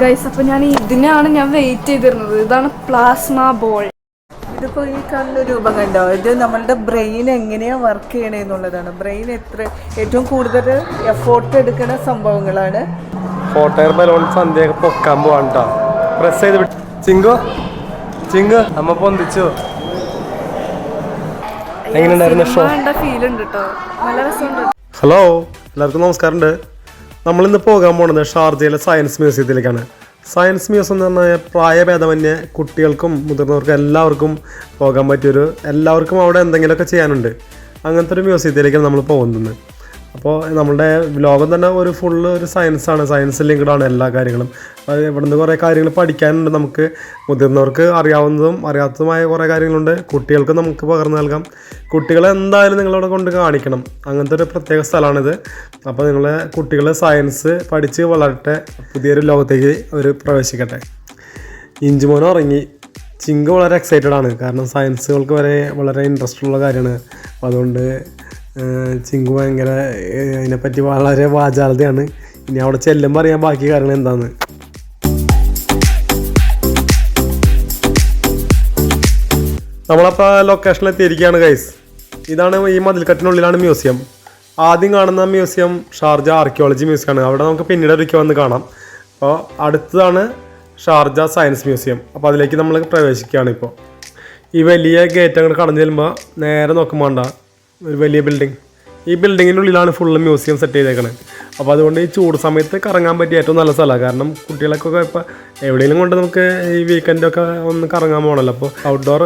Guys അപ്പൊ ഞാൻ ഇതിനാണ് ഞാൻ വെയിറ്റ് ചെയ്തിരുന്നത്. ഇതാണ് പ്ലാസ്മ ബോൾ ഇതിപ്പോ ഈ കാണുന്ന രൂപം കണ്ടോ? ഇത് നമ്മളുടെ ബ്രെയിൻ എങ്ങനെയാ വർക്ക് ചെയ്യണേ എന്നുള്ളതാണ്. ബ്രെയിൻ എത്ര ഏറ്റവും കൂടുതൽ എഫോർട്ട് എടുക്കുന്ന സംഭവങ്ങളാണ്. ഹോട്ട് എയർ ബലൂൺ സന്ധ്യയൊക്കെ പൊക്കാൻ പോവാണ്ടാ. പ്രസ് ചെയ്ത് വിട്ട് ചിങ്കു? ചിങ്കു അമ്മ പൊന്തിച്ചു എങ്ങനെയുണ്ടായിരുന്നു ഷോ കണ്ട ഫീൽ ഉണ്ട് കേട്ടോ നല്ല രസമുണ്ട്. ഹലോ എല്ലാവർക്കും നമസ്കാരമുണ്ട്. നമ്മളിന്ന് പോകാൻ പോകുന്നത് ഷാർജയിലെ സയൻസ് മ്യൂസിയത്തിലേക്കാണ് സയൻസ് മ്യൂസിയം എന്ന് പറഞ്ഞാൽ പ്രായഭേദമന്യേ കുട്ടികൾക്കും മുതിർന്നവർക്കും എല്ലാവർക്കും പോകാൻ പറ്റിയൊരു എല്ലാവർക്കും അവിടെ എന്തെങ്കിലുമൊക്കെ ചെയ്യാനുണ്ട്. അങ്ങനത്തെ ഒരു മ്യൂസിയത്തിലേക്കാണ് നമ്മൾ പോകുന്നത്. അപ്പോൾ നമ്മുടെ ലോകം തന്നെ ഒരു ഫുള്ള് ഒരു സയൻസാണ് സയൻസ് ലിങ്ക്ഡാണ് എല്ലാ കാര്യങ്ങളും. അത് ഇവിടുന്ന് കുറേ കാര്യങ്ങൾ പഠിക്കാനുണ്ട് നമുക്ക്. മുതിർന്നവർക്ക് അറിയാവുന്നതും അറിയാത്തതുമായ കുറേ കാര്യങ്ങളുണ്ട്. കുട്ടികൾക്ക് നമുക്ക് പകർന്നു നൽകാം. കുട്ടികളെ എന്തായാലും നിങ്ങളവിടെ കൊണ്ട് കാണിക്കണം. അങ്ങനത്തെ ഒരു പ്രത്യേക സ്ഥലമാണിത്. അപ്പോൾ നിങ്ങളെ കുട്ടികളെ സയൻസ് പഠിച്ച് വളരട്ടെ. പുതിയൊരു ലോകത്തേക്ക് അവർ പ്രവേശിക്കട്ടെ. ഇഞ്ചുമോൻ ഇറങ്ങി ചിങ്ക് വളരെ എക്സൈറ്റഡ് ആണ്. കാരണം സയൻസുകൾക്ക് വരെ വളരെ ഇൻട്രസ്റ്റ് ഉള്ള കാര്യമാണ്. അതുകൊണ്ട് ചിങ്കു ഭയങ്കര അതിനെപ്പറ്റി വളരെ വാചാലതയാണ്. ഇനി അവിടെ ചെല്ലുമ്പോൾ അറിയാൻ ബാക്കി കാരണം എന്താന്ന്. നമ്മളപ്പോൾ ലൊക്കേഷനിൽ എത്തിയിരിക്കുകയാണ് ഗൈസ് ഇതാണ് ഈ മതിൽക്കെട്ടിനുള്ളിലാണ് മ്യൂസിയം. ആദ്യം കാണുന്ന മ്യൂസിയം ഷാർജ ആർക്കിയോളജി മ്യൂസിയമാണ് അവിടെ നമുക്ക് പിന്നീട് ഒരിക്കൽ വന്ന് കാണാം. അപ്പോൾ അടുത്തതാണ് ഷാർജ സയൻസ് മ്യൂസിയം അപ്പോൾ അതിലേക്ക് നമ്മൾ പ്രവേശിക്കുകയാണ് ഇപ്പോൾ ഈ വലിയ ഗേറ്റ് അങ്ങോട്ട് കടന്നു ചെല്ലുമ്പോൾ നേരെ നോക്കുമ്പോൾ ഒരു വലിയ ബിൽഡിംഗ് ഈ ബിൽഡിങ്ങിന്റെ ഉള്ളിലാണ് ഫുള്ള് മ്യൂസിയം സെറ്റ് ചെയ്തേക്കുന്നത് അപ്പോൾ അതുകൊണ്ട് ഈ ചൂട് സമയത്ത് കറങ്ങാൻ പറ്റിയ ഏറ്റവും നല്ല സ്ഥലമാണ് കാരണം കുട്ടികളൊക്കെ ഇപ്പോൾ എവിടെയെങ്കിലും കൊണ്ട് നമുക്ക് ഈ വീക്കെൻഡൊക്കെ ഒന്ന് കറങ്ങാൻ പോകണമല്ലോ അപ്പോൾ ഔട്ട്ഡോർ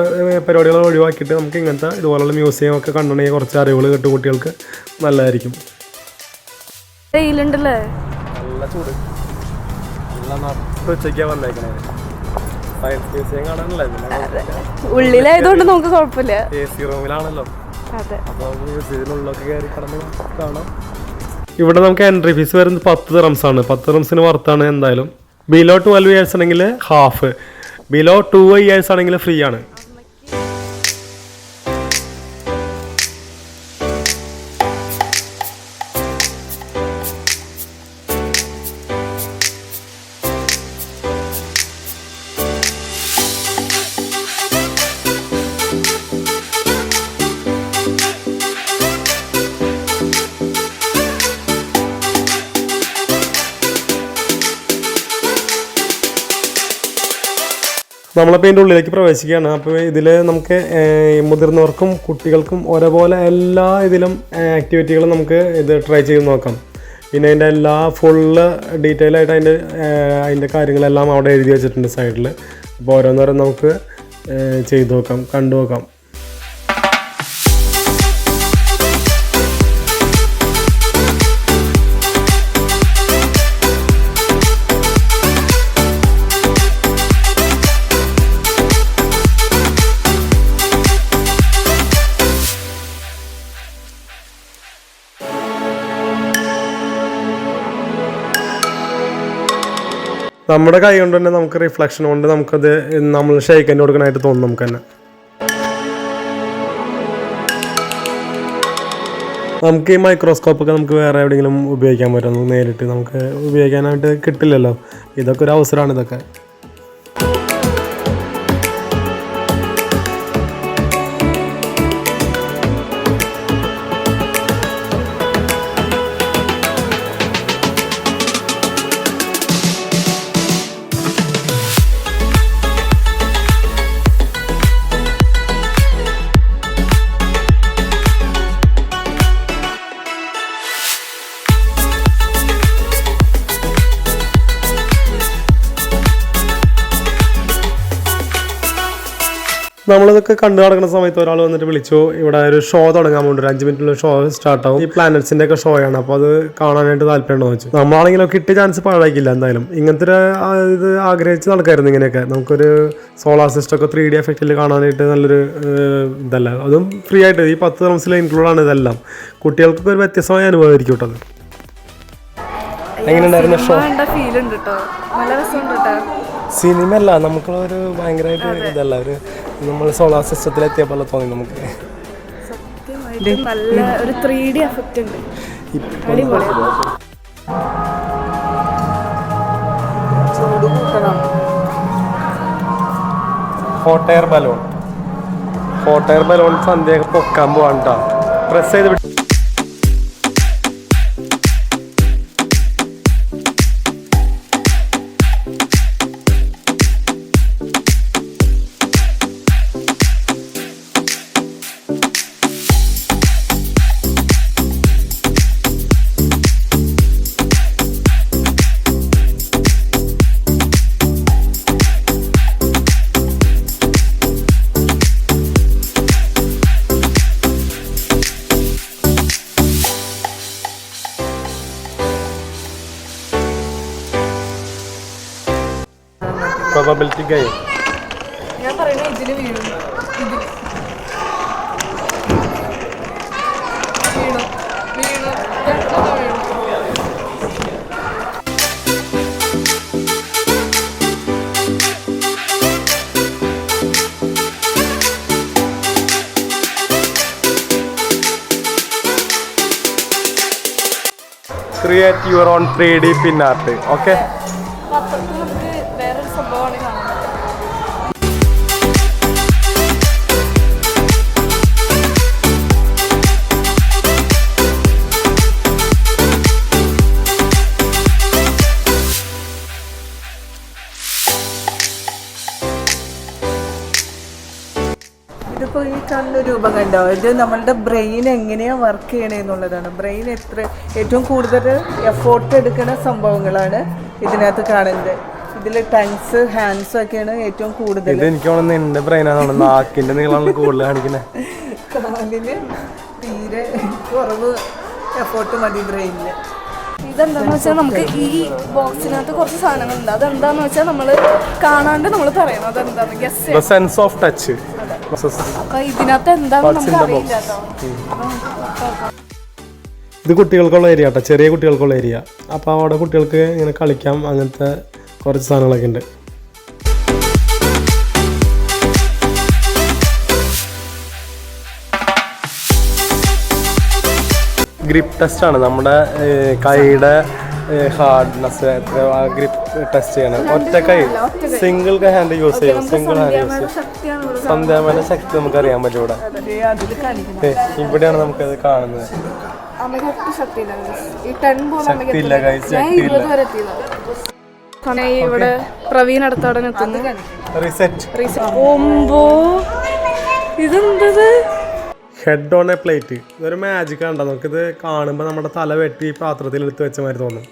പരിപാടികൾ ഒഴിവാക്കിയിട്ട് നമുക്ക് ഇങ്ങനത്തെ ഇതുപോലുള്ള മ്യൂസിയം ഒക്കെ കണ്ടുണ്ടെങ്കിൽ കുറച്ച് അറിവുകൾ കിട്ടും കുട്ടികൾക്ക്. നല്ലതായിരിക്കും. വെയിലുണ്ടല്ലേ? നല്ല ചൂട്. ഉച്ചയ്ക്കാണ് വന്നേക്കണേ. Science museum കാണാനല്ലേ? ഉള്ളിലായതുകൊണ്ട് നമുക്ക് കുഴപ്പമില്ല. എ സി റൂമിലാണല്ലോ ഇവിടെ നമുക്ക് എൻട്രി ഫീസ് വരുന്നത് പത്ത് റംസ് ആണ്. പത്ത് റംസിന് വർത്താണ് എന്തായാലും. ബിലോ ട്വൽവ് ഇയേഴ്സ് ആണെങ്കിൽ ഹാഫ് ബിലോ ടു ഇയേഴ്സ് ആണെങ്കിൽ ഫ്രീ ആണ്. നമ്മളിപ്പോൾ ഇതിന്റെ ഉള്ളിലേക്ക് പ്രവേശിക്കുകയാണ്. അപ്പോൾ ഇതിൽ നമുക്ക് മുതിർന്നവർക്കും കുട്ടികൾക്കും ഒരേപോലെ എല്ലാ ഇതിലും ആക്ടിവിറ്റികളും നമുക്ക് ഇത് ട്രൈ ചെയ്ത് നോക്കാം. പിന്നെ അതിന്റെ എല്ലാ ഫുള്ള് ഡീറ്റെയിൽ ആയിട്ട് അതിന്റെ അതിന്റെ കാര്യങ്ങളെല്ലാം അവിടെ എഴുതി വെച്ചിട്ടുണ്ട് സൈഡിൽ അപ്പോൾ ഓരോന്നോരോ നമുക്ക് ചെയ്ത് നോക്കാം കണ്ടു നോക്കാം. നമ്മുടെ കൈ കൊണ്ട് തന്നെ നമുക്ക് റിഫ്ലക്ഷൻ കൊണ്ട് നമുക്കത് നമ്മൾ ഷെയ്ക്കന്റെ കൊടുക്കണമായിട്ട് തോന്നും നമുക്ക് തന്നെ. നമുക്ക് ഈ മൈക്രോസ്കോപ്പ് ഒക്കെ നമുക്ക് വേറെ എവിടെയെങ്കിലും ഉപയോഗിക്കാൻ പറ്റുന്നു നേരിട്ട് നമുക്ക് ഉപയോഗിക്കാനായിട്ട് കിട്ടില്ലല്ലോ. ഇതൊക്കെ ഒരു അവസരമാണ് ഇതൊക്കെ. നമ്മളിതൊക്കെ കണ്ടു നടക്കുന്ന സമയത്ത് ഒരാൾ വന്നിട്ട് വിളിച്ചു ഇവിടെ ഒരു ഷോ തുടങ്ങാൻ പോകുന്നുണ്ട് ഒരു അഞ്ച് മിനിറ്റുള്ള ഷോ സ്റ്റാർട്ട് ആവും ഈ പ്ലാനറ്റ്സിന്റെ ഒക്കെ ഷോ ആണ് അപ്പോൾ അത് കാണാനായിട്ട് താല്പര്യം വെച്ചു നമ്മളാണെങ്കിലും കിട്ടിയ ചാൻസ് പാഴാക്കില്ല എന്തായാലും. ഇങ്ങനത്തെ ഒരു ഇത് ആഗ്രഹിച്ച് നടക്കായിരുന്നു ഇങ്ങനെയൊക്കെ. നമുക്കൊരു സോളാർ സിസ്റ്റം ഒക്കെ ത്രീ ഡി എഫക്റ്റിൽ കാണാനായിട്ട് നല്ലൊരു ഇതല്ല. അതും ഫ്രീ ആയിട്ട് ഈ പത്ത് റംസിൽ ഇൻക്ലൂഡ് ആണ് ഇതെല്ലാം. കുട്ടികൾക്കൊക്കെ ഒരു വ്യത്യസ്തമായ അനുഭവമായിരിക്കും കേട്ടോ എങ്ങനെയുണ്ടായിരുന്നു ഷോ ഫീൽ ഉണ്ട് കേട്ടോ നല്ല രസമുണ്ട് കേട്ടോ സിനിമ അല്ല നമുക്കുള്ള ഒരു ഭയങ്കരമായിട്ട് ഇതല്ല ഒരു നമ്മൾ സോളാർ സിസ്റ്റത്തിൽ എത്തിയ പോലെ തോന്നി നമുക്ക്. സത്യമായിട്ട് നല്ല ഒരു ത്രീ ഡി എഫക്റ്റ് ഉണ്ട്. Hot air balloon hot balloon Sandhya പൊക്കാൻ പോവാണ്ടോ പ്രസ് ചെയ്ത് വിട്ട് പ്രോബബിലിറ്റി ഞാൻ പറയുന്നത് ഇതിൽ വീഴും. ഇതിൽ. വീണു. വീണു. രണ്ടെണ്ണം വീണു. Create your own three D pin art ഇതിപ്പോൾ ഈ കാണുന്ന രൂപം കണ്ടോ ഇത് നമ്മളുടെ ബ്രെയിൻ എങ്ങനെയാണ് വർക്ക് ചെയ്യണമെന്നുള്ളതാണ് ബ്രെയിൻ എത്ര ഏറ്റവും കൂടുതൽ എഫോർട്ട് എടുക്കുന്ന സംഭവങ്ങളാണ് ഇതിനകത്ത് കാണുന്നത്. ഇതിൽ ടങ്സ് ഹാൻഡ്സ് ഒക്കെയാണ് ഏറ്റവും കൂടുതൽ. എനിക്ക് തോന്നുന്നു എന്റെ ബ്രെയിനാണ് നാക്കിന്റെ നീളമാണ് കൂടുതൽ കാണിക്കുന്നത് കാലിന് തീരെ കുറവ് എഫോർട്ട് മതി ബ്രെയിനിന് ഇതെന്താന്ന് വെച്ചാൽ നമുക്ക് ഈ ബോക്സിനകത്ത് കുറച്ച് സാധനങ്ങളുണ്ട്. അതെന്താന്ന് വെച്ചാൽ നമ്മൾ കാണാണ്ട് നമ്മൾ പറയണം. അതെന്താന്ന് ഗസ് സെൻസ് ഓഫ് ടച്ച് ഇത് കുട്ടികൾക്കുള്ള ഏരിയ കേട്ടോ ചെറിയ കുട്ടികൾക്കുള്ള ഏരിയ അപ്പോൾ അവിടെ കുട്ടികൾക്ക് ഇങ്ങനെ കളിക്കാം അങ്ങനത്തെ കുറച്ച് സാധനങ്ങളൊക്കെ ഉണ്ട്. ഗ്രിപ്പ് ടെസ്റ്റ് ആണ് നമ്മുടെ കൈയുടെ ഹാർഡ്നെസ് ഗ്രിപ്പ് ടെസ്റ്റ് ചെയ്യണം. ഒറ്റ കൈ സിംഗിൾ ഹാൻഡ് യൂസ് ചെയ്യും സിംഗിൾ ഹാൻഡ് യൂസ് ചെയ്യും സന്ധ്യാമേന ശക്തി നമുക്ക് അറിയാൻ പറ്റും ഇവിടെ ഇവിടെയാണ് നമുക്കത് കാണുന്നത്. ശക്തിയില്ല ശക്തിയില്ല ഇവിടെ പ്രവീൺ റിസെറ്റ് ഇതെന്തത്? ഹെഡ് ഓൺ എ പ്ലേറ്റ് ഇതൊരു മാജിക് കണ്ടോ നമുക്കിത് കാണുമ്പോൾ നമ്മുടെ തല വെട്ടി പാത്രത്തിൽ എടുത്ത് വെച്ച മാതിരി തോന്നും.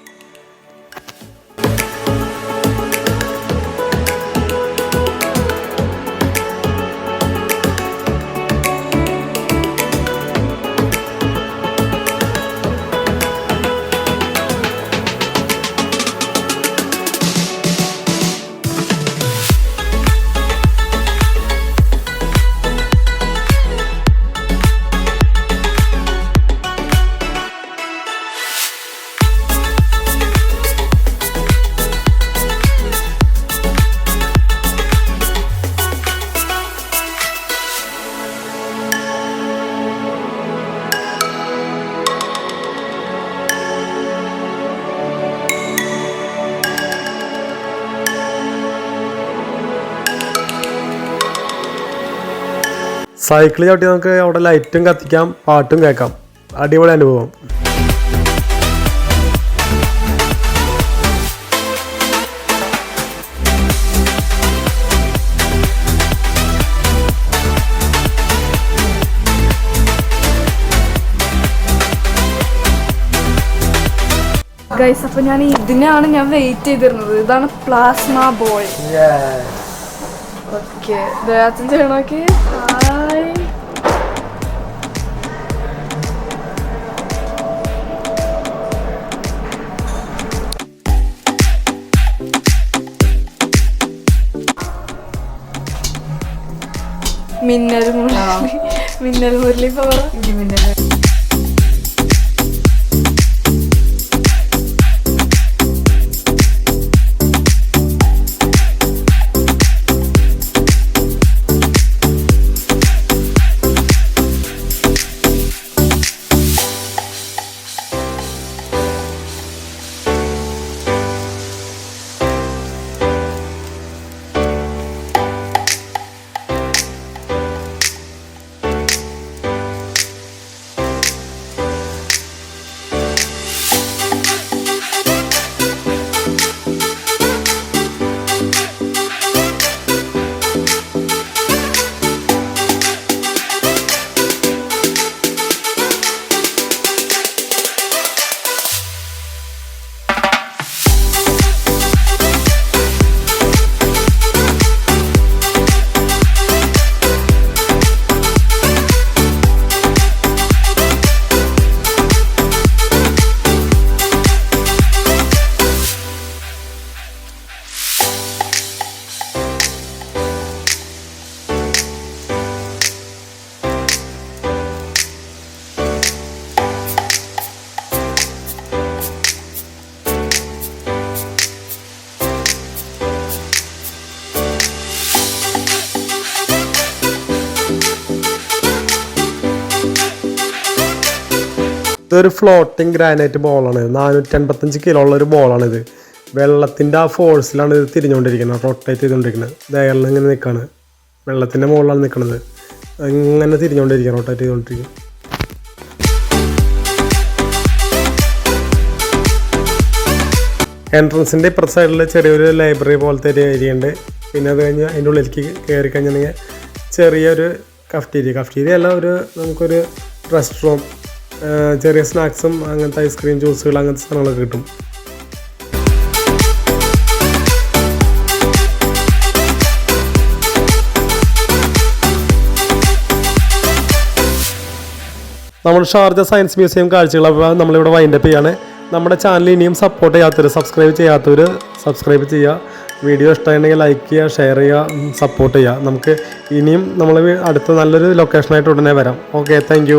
സൈക്കിൾ ചവിട്ടി നമുക്ക് അവിടെ ലൈറ്റും കത്തിക്കാം പാട്ടും കേൾക്കാം. അടിപൊളി അനുഭവം. ഗൈസ് അപ്പൊ ഞാൻ ഇതിനാണ് ഞാൻ വെയിറ്റ് ചെയ്തിരുന്നത്. ഇതാണ് പ്ലാസ്മ ബോൾ ഓക്കെ ദേഹത്തും ചെയ്യണോക്കെ മിന്നൽ മുരളി. മിന്നൽ മുരളി പവർ ഇടിമിന്നൽ ഇതൊരു ഫ്ലോട്ടിങ് ഗ്രാനൈറ്റ് ബോളാണ് നാനൂറ്റി അൻപത്തഞ്ച് കിലോ ഉള്ള ഒരു ബോളാണിത് വെള്ളത്തിന്റെ ആ ഫോഴ്സിലാണ് ഇത് തിരിഞ്ഞുകൊണ്ടിരിക്കുന്നത് റൊട്ടേറ്റ് ചെയ്തുകൊണ്ടിരിക്കുന്നത്. ദയറിൽ ഇങ്ങനെ നിൽക്കുകയാണ് വെള്ളത്തിന്റെ മുകളിലാണ് നിൽക്കുന്നത് ഇങ്ങനെ തിരിഞ്ഞുകൊണ്ടിരിക്കുക റൊട്ടേറ്റ് ചെയ്തുകൊണ്ടിരിക്കും എൻട്രൻസിന്റെ ഇപ്പുറത്തെ സൈഡിൽ ചെറിയൊരു ലൈബ്രറി പോലത്തെ ഒരു ഏരിയ ഉണ്ട്. പിന്നെ അത് കഴിഞ്ഞ് അതിന്റെ ഉള്ളിലേക്ക് കയറി കഴിഞ്ഞിട്ടുണ്ടെങ്കിൽ ചെറിയൊരു കഫ്റ്റീരിയ കഫ്റ്റീരിയ അല്ല ഒരു നമുക്കൊരു റെസ്റ്റ് റൂം ചെറിയ സ്നാക്സും അങ്ങനത്തെ ഐസ്ക്രീം ജ്യൂസുകൾ അങ്ങനത്തെ സാധനങ്ങളൊക്കെ കിട്ടും. നമ്മൾ ഷാർജ സയൻസ് മ്യൂസിയം കാഴ്ചകൾ നമ്മളിവിടെ വൈൻഡപ്പ് ചെയ്യാണ്. നമ്മുടെ ചാനൽ ഇനിയും സപ്പോർട്ട് ചെയ്യാത്തവർ സബ്സ്ക്രൈബ് ചെയ്യാത്തവർ സബ്സ്ക്രൈബ് ചെയ്യുക. വീഡിയോ ഇഷ്ടമായിട്ടുണ്ടെങ്കിൽ ലൈക്ക് ചെയ്യുക ഷെയർ ചെയ്യുക സപ്പോർട്ട് ചെയ്യുക. നമുക്ക് ഇനിയും നമ്മൾ അടുത്ത നല്ലൊരു ലൊക്കേഷനായിട്ട് ഉടനെ വരാം. Okay thank